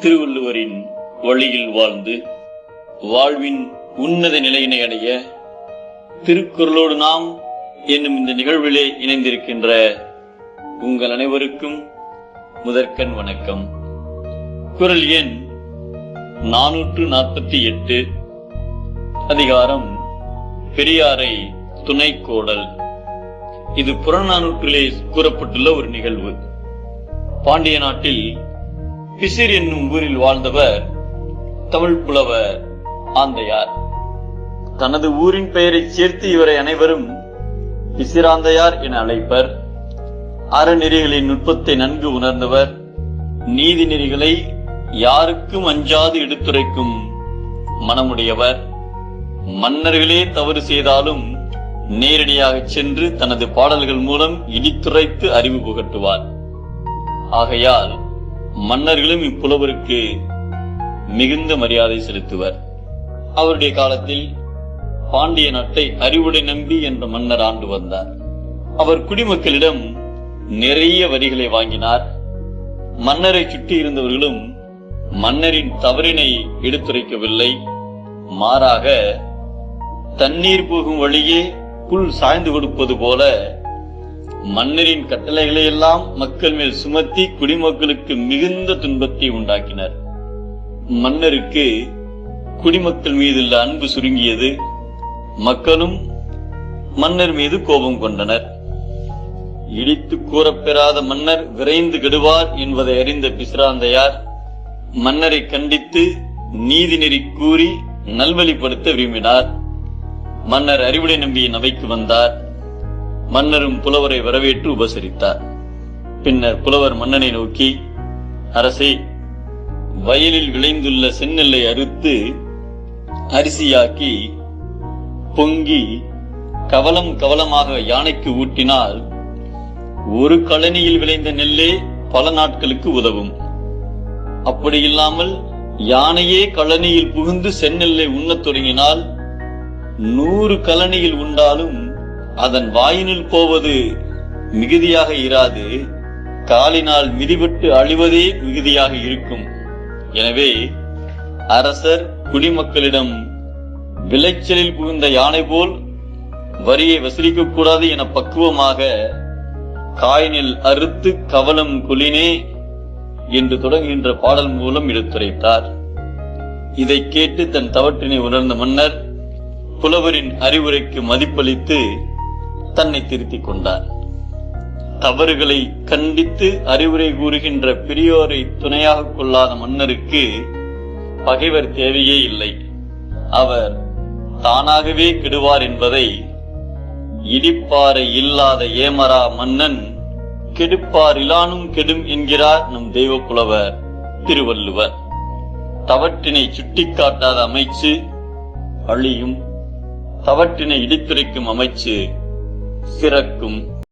திருவள்ளுவரின் வழியில் வாழ்ந்து வாழ்வின் உன்னத நிலையினை அடைய திருக்குறளோடு நாம் என்னும் இந்த நிகழ்விலே இணைந்திருக்கின்ற உங்கள் அனைவருக்கும் முதற்கண் வணக்கம். குரல் எண் நானூற்று நாற்பத்தி எட்டு அதிகாரம் பெரியாரை துணைக்கோடல். இது புறநானூற்றிலே கூறப்பட்டுள்ள ஒரு நிகழ்வு. பாண்டிய நாட்டில் பிசிர் என்னும் ஊரில் வாழ்ந்தவர் தமிழ் புலவர் ஆந்தையார். தனது ஊரின் பெயரைச் சேர்த்து இவரை அனைவரும் பிசிராந்தையார் என அழைப்பர். அறநெறிகளின் நுட்பத்தை நன்கு உணர்ந்தவர். நீதி நெறிகளை யாருக்கும் அஞ்சாது எடுத்துரைக்கும் மனமுடையவர். மன்னர்களே தவறு செய்தாலும் நேரடியாக சென்று தனது பாடல்கள் மூலம் இடித்துரைத்து அறிவு புகட்டுவார். ஆகையால் மன்னர்களும் இப்புலவருக்கு மிகுந்த மரியாதை செலுத்துவர். அவருடைய காலத்தில் பாண்டிய நாட்டை அறிவுடை நம்பி என்ற மன்னர் ஆண்டு வந்தார். அவர் குடிமக்களிடம் நிறைய வரிகளை வாங்கினார். மன்னரை சுற்றி இருந்தவர்களும் மன்னரின் தவறினை எடுத்துரைக்கவில்லை. மாறாக தண்ணீர் போகும் வழியே புல் சாய்ந்து கொடுப்பது போல மன்னரின் கட்டளைகளை எல்லாம் மக்கள் மேல் சுமத்தி குடிமக்களுக்கு மிகுந்த துன்பத்தை உண்டாக்கினர். மன்னருக்கு குடிமக்கள் மீதுள்ள அன்பு சுருங்கியது. மக்களும் மன்னர் மீது கோபம் கொண்டனர். இடித்து கூறப்பெறாத மன்னர் விரைந்து கெடுவார் என்பதை அறிந்த பிசிராந்தையார் மன்னரை கண்டித்து நீதி நெறி கூறி நல்வழிப்படுத்த விரும்பினார். மன்னர் அறிவுடை நம்பியின் அவைக்கு வந்தார். மன்னரும் புலவரை வரவேற்று உபசரித்தார். பின்னர் புலவர் மன்னனை நோக்கி அரசே வயலில் விளைந்துள்ள செந்நெல்லை அறுத்து அரிசியாக்கி பொங்கி கவலம் கவலமாக யானைக்கு ஊட்டினால் ஒரு கழனியில் விளைந்த நெல்லே பல நாட்களுக்கு உதவும். அப்படி இல்லாமல் யானையே கழனியில் புகுந்து செந்நெல்லை உண்ணத் தொடங்கினால் நூறு கழனியில் உண்டாலும் அதன் வாயினில் போவது மிகுதியாக இராது காலினால் மிதிபட்டு அழிவதே மிகுதியாக இருக்கும். எனவே அரசர் குடிமக்களிடம் விளைச்சலில் புகுந்த யானை போல் வரியை வசூலிக்க கூடாது என பக்குவமாக காயினில் அறுத்து கவலம் குலினே என்று தொடங்குகின்ற பாடல் மூலம் எடுத்துரைத்தார். இதை கேட்டு தன் தவற்றினை உணர்ந்த மன்னர் புலவரின் அறிவுரைக்கு மதிப்பளித்து தன்னை திருத்திக் கொண்டார். தவறுகளை கண்டித்து அறிவுரை கூறுகின்ற பெரியோரை துணையாக கொள்ளாத மன்னருக்கு பகைவர் தேவையே இல்லை. அவர் தானாகவே கெடுவார் என்பதை இடிப்பாறை இல்லாத ஏமரா மன்னன் கெடுப்பார் இலானும் கெடும் என்கிறார் நம் தெய்வ புலவர் திருவள்ளுவர். தவற்றினை சுட்டிக்காட்டாத அமைச்சு அழியும் தவற்றினை இடித்துரைக்கும் அமைச்சு சிறக்கும்